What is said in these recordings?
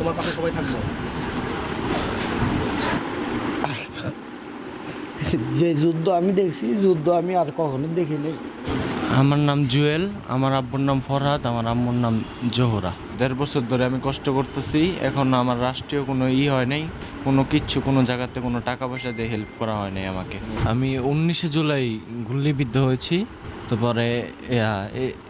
তোমার পাশে সবাই থাকব। যে যুদ্ধ আমি দেখছি যুদ্ধ আমি আর কখনো দেখি নাই। আমার নাম জুয়েল আমার আব্বুর নাম ফরহাদ আমার আম্মুর নাম জোহরা। দেড় বছর ধরে আমি কষ্ট করতেছি এখন আমার রাষ্ট্রীয় কোনো ই হয় নাই কোনো কিচ্ছু কোনো জায়গাতে কোনো টাকা পয়সা দিয়ে হেল্প করা হয় নাই আমাকে। আমি উনিশে জুলাই গুল্লিবিদ্ধ হয়েছি তো পরে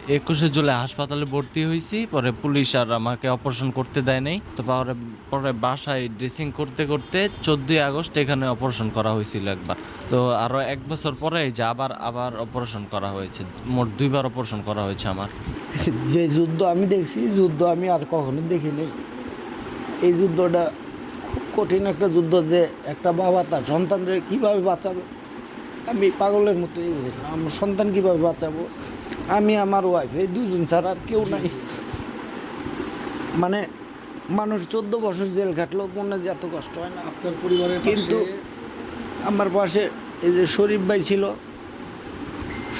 একুশে জুলাই হাসপাতালে ভর্তি হয়েছি পরে পুলিশ আর আমাকে অপারেশন করতে দেয় নাই। তো পরে পরে বাসায় ড্রেসিং করতে করতে চোদ্দোই আগস্ট এখানে অপারেশন করা হয়েছিল একবার। তো আরও এক বছর পরে যে আবার আবার অপারেশন করা হয়েছে। মোট দুইবার অপারেশন করা হয়েছে আমার। যে যুদ্ধ আমি দেখছি, যুদ্ধ আমি আর কখনো দেখি নাই। এই যুদ্ধটা খুব কঠিন একটা যুদ্ধ যে একটা বাবা তার সন্তানদের কীভাবে বাঁচাবে? আমি পাগলের মতো আমার সন্তান কীভাবে বাঁচাবো? আমি আমার ওয়াইফ এই দুজন ছাড়া আর কেউ নাই। মানে মানুষ চোদ্দ বছর জেল খাটলেও মনে যে এত কষ্ট হয় না। আপনার পরিবারের কিন্তু আমার পাশে এই যে শরীফ ভাই ছিল।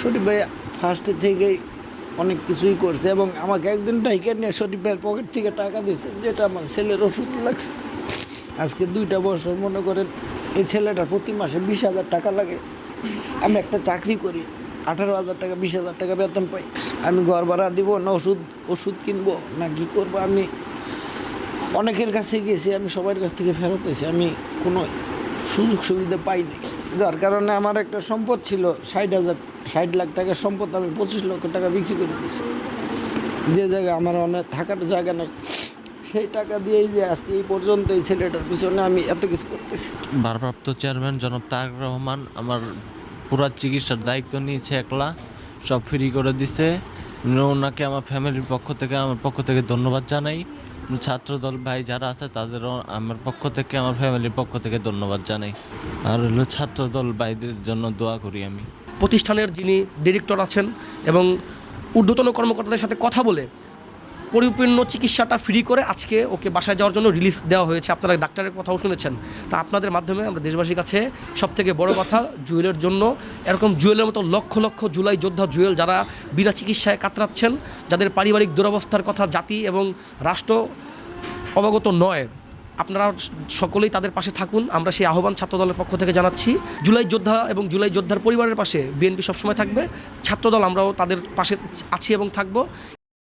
শরীফ ভাই ফার্স্টে থেকেই অনেক কিছুই করছে এবং আমাকে একদিন ডাইকে নিয়ে শরীফ ভাইয়ের পকেট থেকে টাকা দিয়েছে যেটা আমার ছেলের ওষুধ লাগছে। আজকে দুইটা বছর মনে করেন এই ছেলেটা প্রতি মাসে বিশ হাজার টাকা লাগে। আমি একটা চাকরি করি, আঠারো হাজার টাকা, বিশ হাজার টাকা বেতন পাই। আমি ঘর ভাড়া দিব, না ওষুধ ওষুধ কিনবো, না কী করব? আমি অনেকের কাছে গেছি, আমি সবার কাছ থেকে ফেরত হয়েছি, আমি কোনো সুযোগ সুবিধা পাইনি যার কারণে আমার একটা সম্পদ ছিল, ষাট হাজার, ষাট লাখ টাকার সম্পদ, আমি পঁচিশ লক্ষ টাকা বিক্রি করে দিয়েছি যে জায়গায় আমার অনেক থাকার জায়গা নেই। সেই টাকা দিয়েই যে আজকে এই পর্যন্ত এই ছেলেটার পিছনে আমি এত কিছু করতেছি। ভারপ্রাপ্ত চেয়ারম্যান জনাব তারেক রহমান আমার পুরা চিকিৎসার দায়িত্ব নিয়েছে একলা সব ফ্রি করে দিছে। ওনাকে আমার ফ্যামিলির পক্ষ থেকে আমার পক্ষ থেকে ধন্যবাদ জানাই। ছাত্রদল ভাই যারা আছে তাদেরও আমার পক্ষ থেকে আমার ফ্যামিলির পক্ষ থেকে ধন্যবাদ জানাই। আর হলো ছাত্রদল ভাইদের জন্য দোয়া করি আমি। প্রতিষ্ঠানের যিনি ডিরেক্টর আছেন এবং ঊর্ধ্বতন কর্মকর্তাদের সাথে কথা বলে পরিপূর্ণ চিকিৎসাটা ফ্রি করে আজকে ওকে বাসায় যাওয়ার জন্য রিলিফ দেওয়া হয়েছে। আপনারা ডাক্তারের কথাও শুনেছেন। তা আপনাদের মাধ্যমে আমরা দেশবাসীর কাছে সব থেকে বড় কথা জুয়েলের জন্য। এরকম জুয়েলের মতো লক্ষ লক্ষ জুলাই যোদ্ধা জুয়েল যারা বিনা চিকিৎসায় কাতরাচ্ছেন, যাদের পারিবারিক দুরবস্থার কথা জাতি এবং রাষ্ট্র অবগত নয়। আপনারা সকলেই তাদের পাশে থাকুন। আমরা সেই আহ্বান ছাত্রদলের পক্ষ থেকে জানাচ্ছি। জুলাই যোদ্ধা এবং জুলাই যোদ্ধার পরিবারের পাশে বিএনপি সবসময় থাকবে। ছাত্রদল আমরাও তাদের পাশে আছি এবং থাকব।